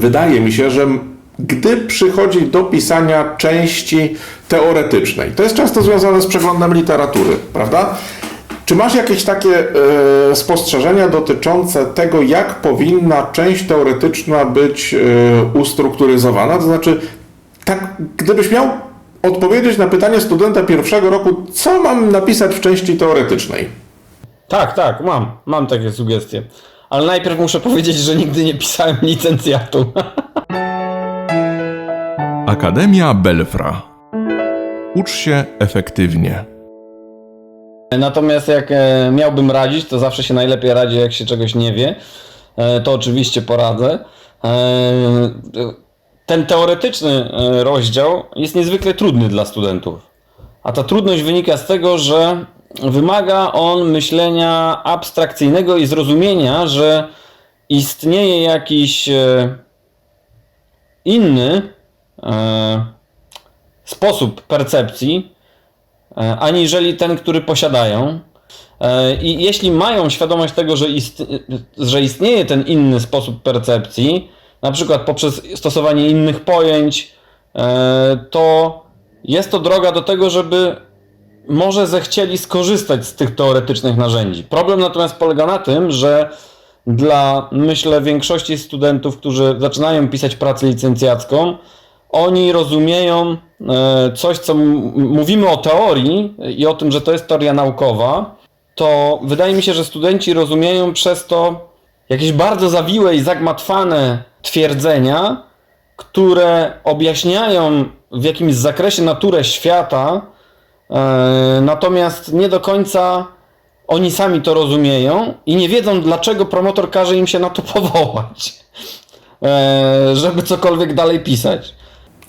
wydaje mi się, że gdy przychodzi do pisania części teoretycznej, to jest często związane z przeglądem literatury, prawda? Czy masz jakieś takie e, spostrzeżenia dotyczące tego, jak powinna część teoretyczna być e, ustrukturyzowana? To znaczy, tak, gdybyś miał odpowiedzieć na pytanie studenta pierwszego roku, co mam napisać w części teoretycznej? Tak, tak, mam. Mam takie sugestie. Ale najpierw muszę powiedzieć, że nigdy nie pisałem licencjatu. Akademia Belfra. Ucz się efektywnie. Natomiast jak e, miałbym radzić, to zawsze się najlepiej radzi, jak się czegoś nie wie. E, to oczywiście poradzę. E, ten teoretyczny e, rozdział jest niezwykle trudny dla studentów. A ta trudność wynika z tego, że wymaga on myślenia abstrakcyjnego i zrozumienia, że istnieje jakiś e, inny e, sposób percepcji, e, aniżeli ten, który posiadają. I jeśli mają świadomość tego, że, ist, że istnieje ten inny sposób percepcji, na przykład poprzez stosowanie innych pojęć, to jest to droga do tego, żeby może zechcieli skorzystać z tych teoretycznych narzędzi. Problem natomiast polega na tym, że dla, myślę, większości studentów, którzy zaczynają pisać pracę licencjacką, oni rozumieją e, coś, co mówimy o teorii i o tym, że to jest teoria naukowa, to wydaje mi się, że studenci rozumieją przez to jakieś bardzo zawiłe i zagmatwane twierdzenia, które objaśniają w jakimś zakresie naturę świata, natomiast nie do końca oni sami to rozumieją i nie wiedzą, dlaczego promotor każe im się na to powołać, e, żeby cokolwiek dalej pisać.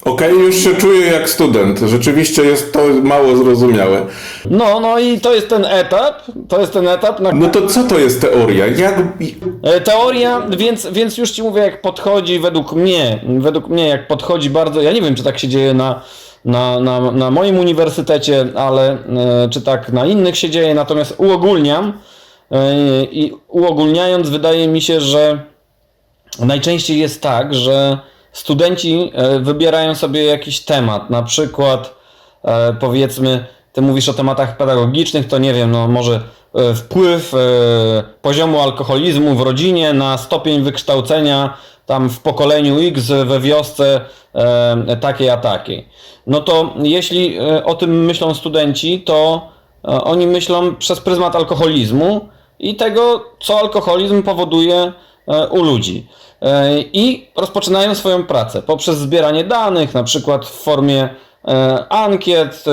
Okej, już się czuję jak student. Rzeczywiście jest to mało zrozumiałe. No, no i to jest ten etap, to jest ten etap, na No to co to jest teoria? Jak... E, Teoria, więc, więc już ci mówię, jak podchodzi według mnie, według mnie, jak podchodzi bardzo, ja nie wiem, czy tak się dzieje na, na, na, na moim uniwersytecie, ale e, czy tak na innych się dzieje, natomiast uogólniam e, i uogólniając, wydaje mi się, że najczęściej jest tak, że studenci e, wybierają sobie jakiś temat, na przykład powiedzmy, ty mówisz o tematach pedagogicznych, to nie wiem, no może e, wpływ e, poziomu alkoholizmu w rodzinie na stopień wykształcenia tam w pokoleniu X we wiosce e, takiej a takiej. No to jeśli o tym myślą studenci, to oni myślą przez pryzmat alkoholizmu i tego, co alkoholizm powoduje u ludzi. I rozpoczynają swoją pracę poprzez zbieranie danych, na przykład w formie ankiet, e,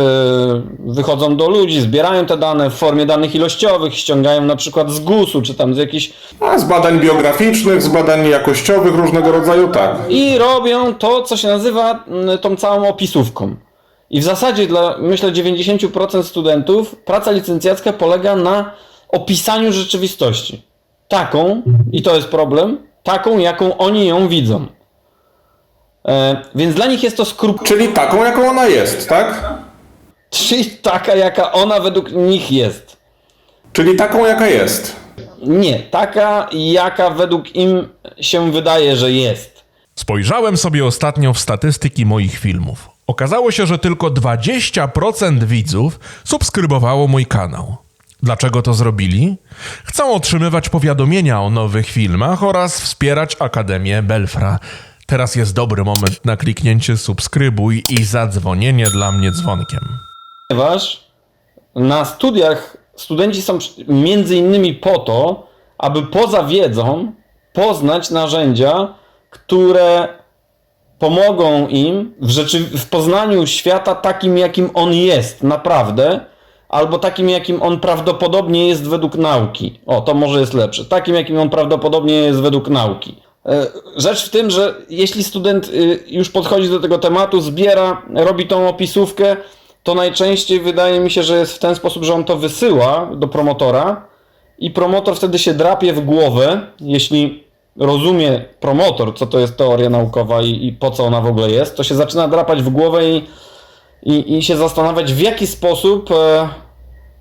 wychodzą do ludzi, zbierają te dane w formie danych ilościowych, ściągają na przykład z GUS-u, czy tam z jakichś A, z badań biograficznych, z badań jakościowych różnego rodzaju, tak. i robią to, co się nazywa mm, tą całą opisówką. I w zasadzie dla, myślę, 90% studentów praca licencjacka polega na opisaniu rzeczywistości. Taką, i to jest problem, taką, jaką oni ją widzą. E, więc dla nich jest to skrup... Czyli taką, jaką ona jest, tak? Czyli taka, jaka ona według nich jest. Czyli taką, jaka jest. Nie, taka, jaka według im się wydaje, że jest. Spojrzałem sobie ostatnio w statystyki moich filmów. Okazało się, że tylko 20% widzów subskrybowało mój kanał. Dlaczego to zrobili? Chcą otrzymywać powiadomienia o nowych filmach oraz wspierać Akademię Belfra. Teraz jest dobry moment na kliknięcie subskrybuj i zadzwonienie dla mnie dzwonkiem. Ponieważ na studiach studenci są między innymi po to, aby poza wiedzą poznać narzędzia, które pomogą im w, rzeczy, w poznaniu świata takim, jakim on jest naprawdę, albo takim, jakim on prawdopodobnie jest według nauki. O, to może jest lepsze. Takim, jakim on prawdopodobnie jest według nauki. E, Rzecz w tym, że jeśli student y, już podchodzi do tego tematu, zbiera, robi tą opisówkę, to najczęściej wydaje mi się, że jest w ten sposób, że on to wysyła do promotora i promotor wtedy się drapie w głowę, jeśli rozumie promotor, co to jest teoria naukowa i, i po co ona w ogóle jest, to się zaczyna drapać w głowę i, i, i się zastanawiać, w jaki sposób e,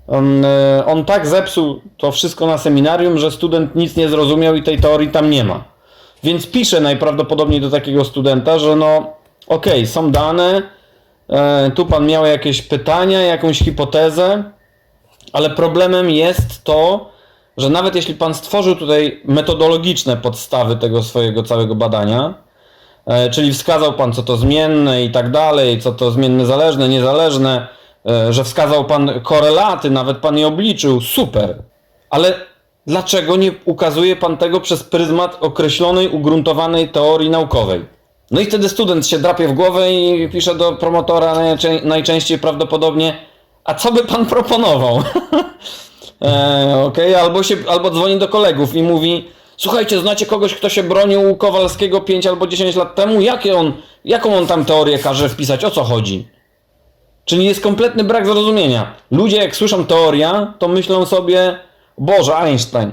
e, on tak zepsuł to wszystko na seminarium, że student nic nie zrozumiał i tej teorii tam nie ma. Więc piszę najprawdopodobniej do takiego studenta, że no okej, są dane, e, tu pan miał jakieś pytania, jakąś hipotezę, ale problemem jest to, że nawet jeśli pan stworzył tutaj metodologiczne podstawy tego swojego całego badania, e, czyli wskazał pan, co to zmienne i tak dalej, co to zmienne zależne, niezależne, e, że wskazał pan korelaty, nawet pan je obliczył, super. Ale dlaczego nie ukazuje pan tego przez pryzmat określonej, ugruntowanej teorii naukowej? No i wtedy student się drapie w głowę i pisze do promotora najczę- najczęściej prawdopodobnie, a co by pan proponował? e, Okej, albo, się, albo dzwoni do kolegów i mówi, słuchajcie, znacie kogoś, kto się bronił Kowalskiego 5 albo 10 lat temu? Jakie on, jaką on tam teorię każe wpisać? O co chodzi? Czyli jest kompletny brak zrozumienia. Ludzie jak słyszą teoria, to myślą sobie, Boże, Einstein.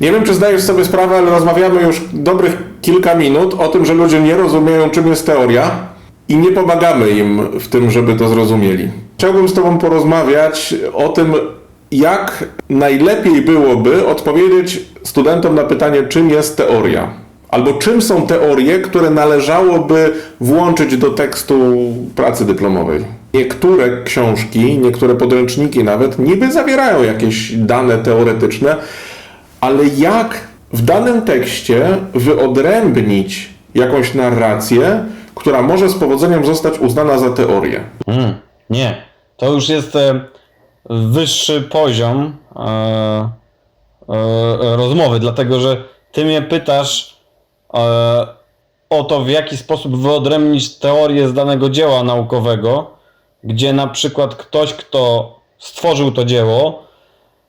Nie wiem, czy zdajesz sobie sprawę, ale rozmawiamy już dobrych kilka minut o tym, że ludzie nie rozumieją, czym jest teoria i nie pomagamy im w tym, żeby to zrozumieli. Chciałbym z Tobą porozmawiać o tym, jak najlepiej byłoby odpowiedzieć studentom na pytanie, czym jest teoria. Albo czym są teorie, które należałoby włączyć do tekstu pracy dyplomowej. Niektóre książki, niektóre podręczniki nawet niby zawierają jakieś dane teoretyczne, ale jak w danym tekście wyodrębnić jakąś narrację, która może z powodzeniem zostać uznana za teorię? Mm, nie, to już jest e, wyższy poziom e, e, rozmowy, dlatego że ty mnie pytasz o to, w jaki sposób wyodrębnić teorię z danego dzieła naukowego, gdzie na przykład ktoś, kto stworzył to dzieło,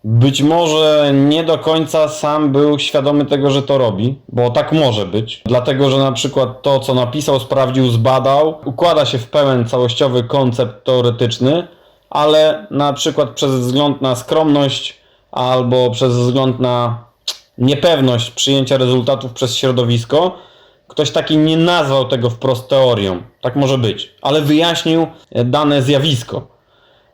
być może nie do końca sam był świadomy tego, że to robi, bo tak może być. Dlatego, że na przykład to, co napisał, sprawdził, zbadał, układa się w pełen całościowy koncept teoretyczny, ale na przykład przez wzgląd na skromność albo przez wzgląd na niepewność przyjęcia rezultatów przez środowisko, ktoś taki nie nazwał tego wprost teorią. Tak może być, ale wyjaśnił e, dane zjawisko.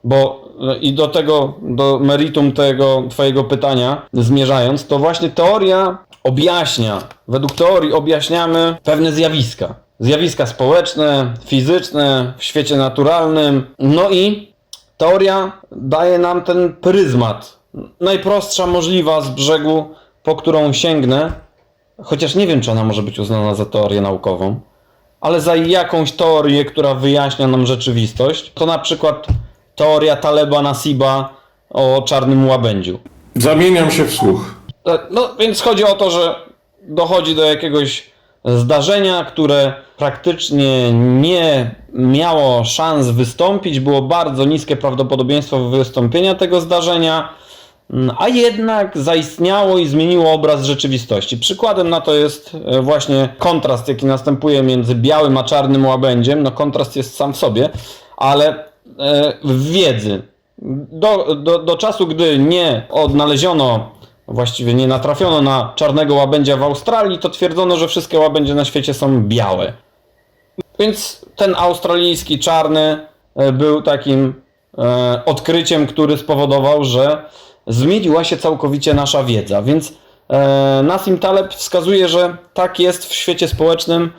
Bo e, i do tego, do meritum tego Twojego pytania zmierzając, to właśnie teoria objaśnia, według teorii objaśniamy pewne zjawiska. Zjawiska społeczne, fizyczne, w świecie naturalnym. No i teoria daje nam ten pryzmat. Najprostsza możliwa z brzegu, po którą sięgnę, chociaż nie wiem, czy ona może być uznana za teorię naukową, ale za jakąś teorię, która wyjaśnia nam rzeczywistość, to na przykład teoria Taleba Nasiba o czarnym łabędziu. Zamieniam się w słuch. E, No więc chodzi o to, że dochodzi do jakiegoś zdarzenia, które praktycznie nie miało szans wystąpić, było bardzo niskie prawdopodobieństwo wystąpienia tego zdarzenia, a jednak zaistniało i zmieniło obraz rzeczywistości. Przykładem na to jest e, właśnie kontrast, jaki następuje między białym a czarnym łabędziem. No kontrast jest sam w sobie, ale e, w wiedzy. Do, do, do czasu, gdy nie odnaleziono, właściwie nie natrafiono na czarnego łabędzia w Australii, to twierdzono, że wszystkie łabędzie na świecie są białe. Więc ten australijski czarny e, był takim odkryciem, który spowodował, że zmieniła się całkowicie nasza wiedza. Więc e, Nassim Taleb wskazuje, że tak jest w świecie społecznym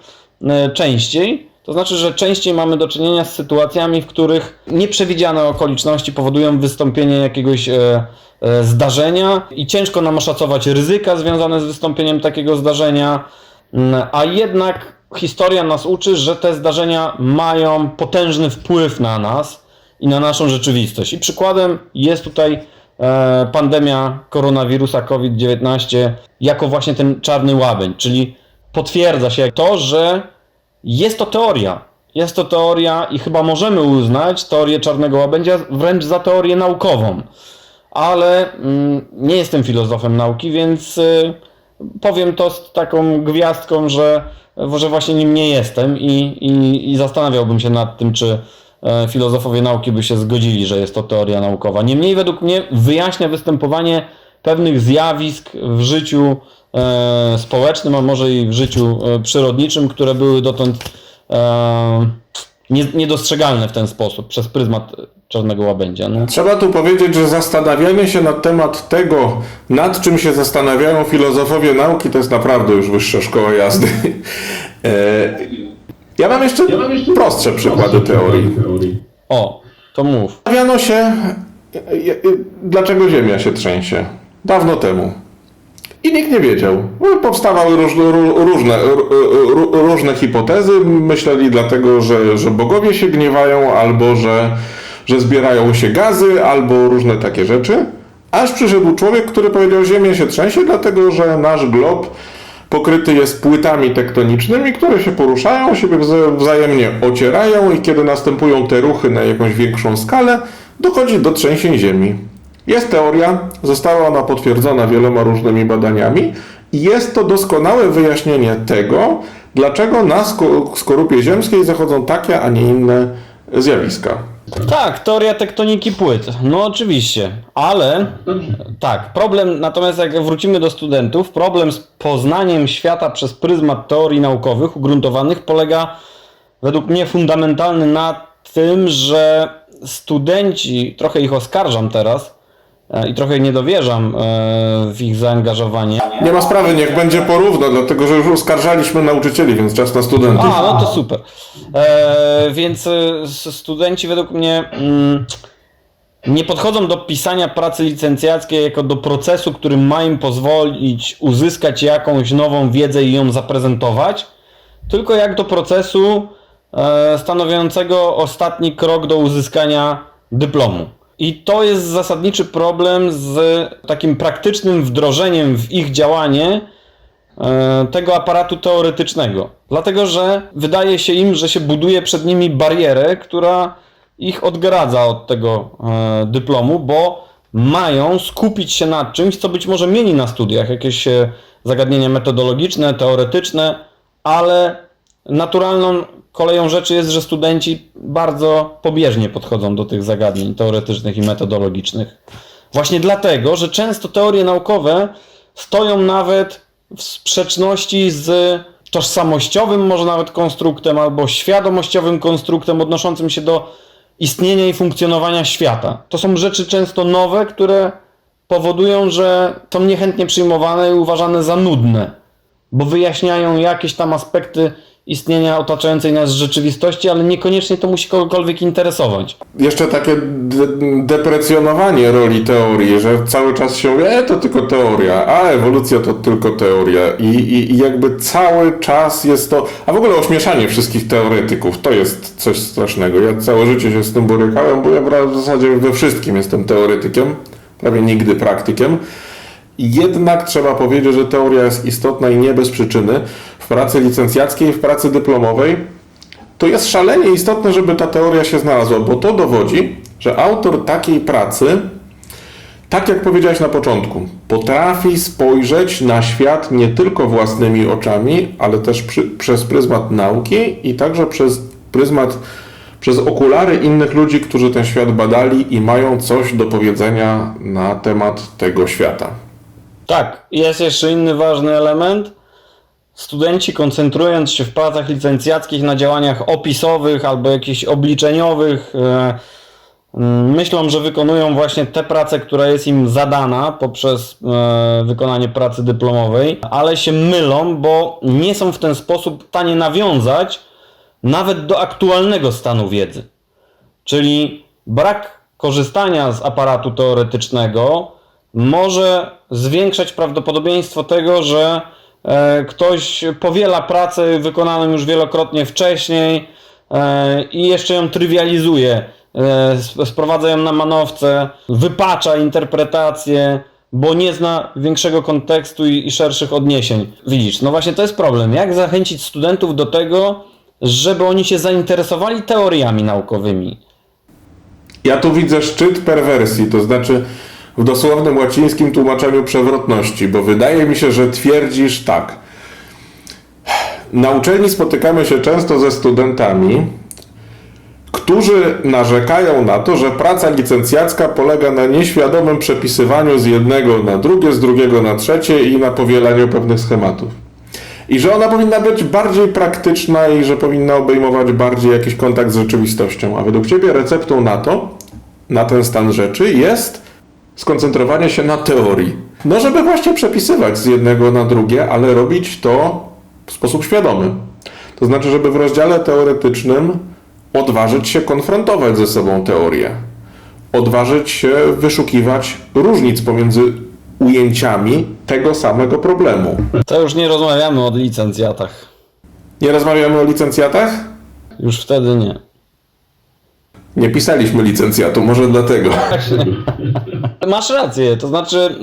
e, częściej. To znaczy, że częściej mamy do czynienia z sytuacjami, w których nieprzewidziane okoliczności powodują wystąpienie jakiegoś e, e, zdarzenia i ciężko nam oszacować ryzyka związane z wystąpieniem takiego zdarzenia, Mm, a jednak historia nas uczy, że te zdarzenia mają potężny wpływ na nas i na naszą rzeczywistość. I przykładem jest tutaj pandemia koronawirusa COVID-19 jako właśnie ten czarny łabędź, czyli potwierdza się to, że jest to teoria. Jest to teoria i chyba możemy uznać teorię czarnego łabędzia wręcz za teorię naukową. Ale mm, nie jestem filozofem nauki, więc y, powiem to z taką gwiazdką, że, że właśnie nim nie jestem i, i, i zastanawiałbym się nad tym, czy e, filozofowie nauki by się zgodzili, że jest to teoria naukowa. Niemniej według mnie wyjaśnia występowanie pewnych zjawisk w życiu e, społecznym, a może i w życiu e, przyrodniczym, które były dotąd e, nie, niedostrzegalne w ten sposób przez pryzmat czarnego łabędzia. No. Trzeba tu powiedzieć, że zastanawianie się na temat tego, nad czym się zastanawiają filozofowie nauki, to jest naprawdę już wyższa szkoła jazdy. E, Ja mam jeszcze prostsze przykłady teorii. O, to mów. Zastanawiano się, e, e, dlaczego Ziemia się trzęsie. Dawno temu. I nikt nie wiedział. No, Powstawały różne, ró- różne, ró- ró- różne hipotezy. Myśleli dlatego, że, że bogowie się gniewają, albo że, że zbierają się gazy, albo różne takie rzeczy. Aż przyszedł człowiek, który powiedział, Ziemia się trzęsie, dlatego że nasz glob pokryty jest płytami tektonicznymi, które się poruszają, siebie wza- wzajemnie ocierają i kiedy następują te ruchy na jakąś większą skalę, dochodzi do trzęsień ziemi. Jest teoria, została ona potwierdzona wieloma różnymi badaniami i jest to doskonałe wyjaśnienie tego, dlaczego na sko- skorupie ziemskiej zachodzą takie, a nie inne zjawiska. Tak, teoria tektoniki płyt. No oczywiście, ale tak, problem, natomiast jak wrócimy do studentów, problem z poznaniem świata przez pryzmat teorii naukowych ugruntowanych polega według mnie fundamentalny na tym, że studenci, trochę ich oskarżam teraz i trochę nie dowierzam e, w ich zaangażowanie. Nie ma sprawy, niech będzie porówno, dlatego że już oskarżaliśmy nauczycieli, więc czas na studentów. A, no to super. E, więc e, studenci według mnie mm, nie podchodzą do pisania pracy licencjackiej jako do procesu, który ma im pozwolić uzyskać jakąś nową wiedzę i ją zaprezentować, tylko jak do procesu e, stanowiącego ostatni krok do uzyskania dyplomu. I to jest zasadniczy problem z takim praktycznym wdrożeniem w ich działanie e, tego aparatu teoretycznego. Dlatego, że wydaje się im, że się buduje przed nimi barierę, która ich odgradza od tego e, dyplomu, bo mają skupić się nad czymś, co być może mieli na studiach, jakieś e, zagadnienia metodologiczne, teoretyczne, ale naturalną koleją rzeczy jest, że studenci bardzo pobieżnie podchodzą do tych zagadnień teoretycznych i metodologicznych. Właśnie dlatego, że często teorie naukowe stoją nawet w sprzeczności z tożsamościowym, może nawet konstruktem, albo świadomościowym konstruktem odnoszącym się do istnienia i funkcjonowania świata. To są rzeczy często nowe, które powodują, że są niechętnie przyjmowane i uważane za nudne, bo wyjaśniają jakieś tam aspekty istnienia otaczającej nas rzeczywistości, ale niekoniecznie to musi kogokolwiek interesować. Jeszcze takie de- deprecjonowanie roli teorii, że cały czas się mówi, e, to tylko teoria, a ewolucja to tylko teoria. I, i, I jakby cały czas jest to, a w ogóle ośmieszanie wszystkich teoretyków, to jest coś strasznego. Ja całe życie się z tym borykałem, bo ja w zasadzie we wszystkim jestem teoretykiem, prawie nigdy praktykiem. Jednak trzeba powiedzieć, że teoria jest istotna i nie bez przyczyny. W pracy licencjackiej, w pracy dyplomowej to jest szalenie istotne, żeby ta teoria się znalazła, bo to dowodzi, że autor takiej pracy, tak jak powiedziałeś na początku, potrafi spojrzeć na świat nie tylko własnymi oczami, ale też przy, przez pryzmat nauki i także przez pryzmat, przez okulary innych ludzi, którzy ten świat badali i mają coś do powiedzenia na temat tego świata. Tak, jest jeszcze inny ważny element. Studenci koncentrując się w pracach licencjackich na działaniach opisowych albo jakichś obliczeniowych, e, mm, myślą, że wykonują właśnie tę pracę, która jest im zadana poprzez e, wykonanie pracy dyplomowej, ale się mylą, bo nie są w ten sposób w stanie nawiązać nawet do aktualnego stanu wiedzy. Czyli brak korzystania z aparatu teoretycznego może zwiększać prawdopodobieństwo tego, że e, ktoś powiela pracę wykonaną już wielokrotnie wcześniej e, i jeszcze ją trywializuje, e, sp- sprowadza ją na manowce, wypacza interpretację, bo nie zna większego kontekstu i szerszych odniesień. Widzisz, no właśnie to jest problem. Jak zachęcić studentów do tego, żeby oni się zainteresowali teoriami naukowymi? Ja tu widzę szczyt perwersji, to znaczy w dosłownym łacińskim tłumaczeniu przewrotności, bo wydaje mi się, że twierdzisz tak. Na uczelni spotykamy się często ze studentami, którzy narzekają na to, że praca licencjacka polega na nieświadomym przepisywaniu z jednego na drugie, z drugiego na trzecie i na powielaniu pewnych schematów. I że ona powinna być bardziej praktyczna i że powinna obejmować bardziej jakiś kontakt z rzeczywistością. A według Ciebie receptą na to, na ten stan rzeczy jest skoncentrowanie się na teorii. No, żeby właśnie przepisywać z jednego na drugie, ale robić to w sposób świadomy. To znaczy, żeby w rozdziale teoretycznym odważyć się konfrontować ze sobą teorię. Odważyć się wyszukiwać różnic pomiędzy ujęciami tego samego problemu. To już nie rozmawiamy o licencjatach. Nie rozmawiamy o licencjatach? Już wtedy nie. Nie pisaliśmy licencjatu, może dlatego. Masz rację, to znaczy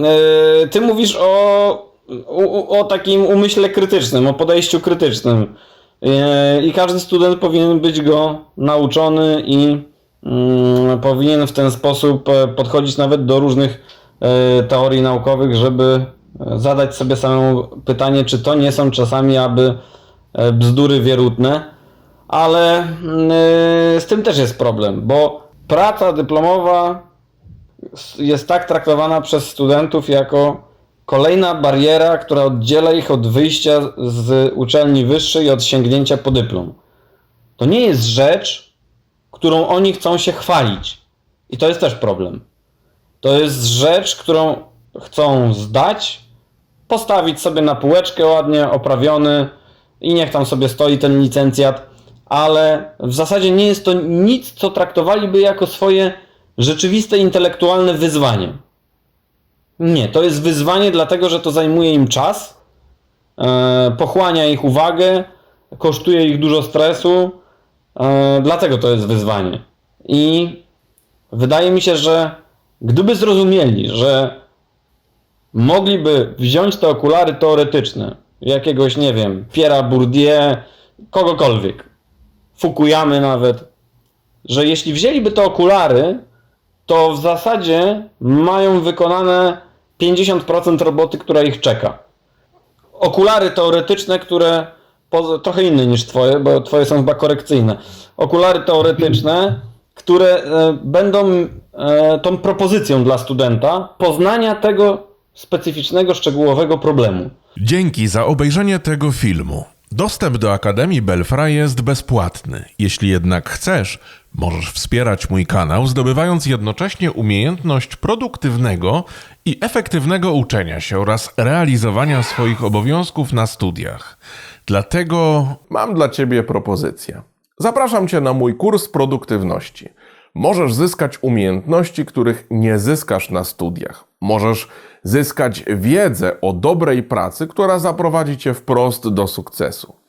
e, ty mówisz o, o, o takim umyśle krytycznym, o podejściu krytycznym. E, I każdy student powinien być go nauczony i mm, powinien w ten sposób e, podchodzić nawet do różnych teorii naukowych, żeby zadać sobie samemu pytanie, czy to nie są czasami aby bzdury wierutne. Ale mm, z tym też jest problem, bo praca dyplomowa jest tak traktowana przez studentów jako kolejna bariera, która oddziela ich od wyjścia z uczelni wyższej i od sięgnięcia po dyplom. To nie jest rzecz, którą oni chcą się chwalić. I to jest też problem. To jest rzecz, którą chcą zdać, postawić sobie na półeczkę ładnie, oprawiony i niech tam sobie stoi ten licencjat, ale w zasadzie nie jest to nic, co traktowaliby jako swoje rzeczywiste intelektualne wyzwanie. Nie, to jest wyzwanie dlatego, że to zajmuje im czas, e, pochłania ich uwagę, kosztuje ich dużo stresu, e, dlatego to jest wyzwanie. I wydaje mi się, że gdyby zrozumieli, że mogliby wziąć te okulary teoretyczne, jakiegoś, nie wiem, Pierre'a Bourdieu, kogokolwiek, Fukuyamy nawet, że jeśli wzięliby te okulary, to w zasadzie mają wykonane 50% roboty, która ich czeka. Okulary teoretyczne, które trochę inne niż twoje, bo twoje są chyba korekcyjne. Okulary teoretyczne, które e, będą e, tą propozycją dla studenta poznania tego specyficznego, szczegółowego problemu. Dzięki za obejrzenie tego filmu. Dostęp do Akademii Belfry jest bezpłatny. Jeśli jednak chcesz, możesz wspierać mój kanał, zdobywając jednocześnie umiejętność produktywnego i efektywnego uczenia się oraz realizowania swoich obowiązków na studiach. Dlatego Mam dla Ciebie propozycję. Zapraszam Cię na mój kurs produktywności. Możesz zyskać umiejętności, których nie zyskasz na studiach. Możesz zyskać wiedzę o dobrej pracy, która zaprowadzi Cię wprost do sukcesu.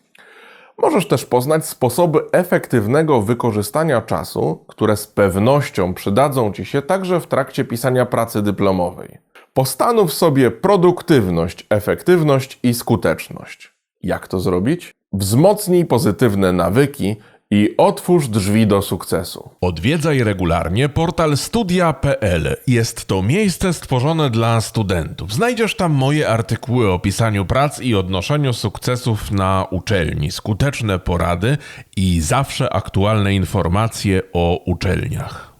Możesz też poznać sposoby efektywnego wykorzystania czasu, które z pewnością przydadzą Ci się także w trakcie pisania pracy dyplomowej. Postanów sobie produktywność, efektywność i skuteczność. Jak to zrobić? Wzmocnij pozytywne nawyki i otwórz drzwi do sukcesu. Odwiedzaj regularnie portal studia.pl. Jest to miejsce stworzone dla studentów. Znajdziesz tam moje artykuły o pisaniu prac i odnoszeniu sukcesów na uczelni, skuteczne porady i zawsze aktualne informacje o uczelniach.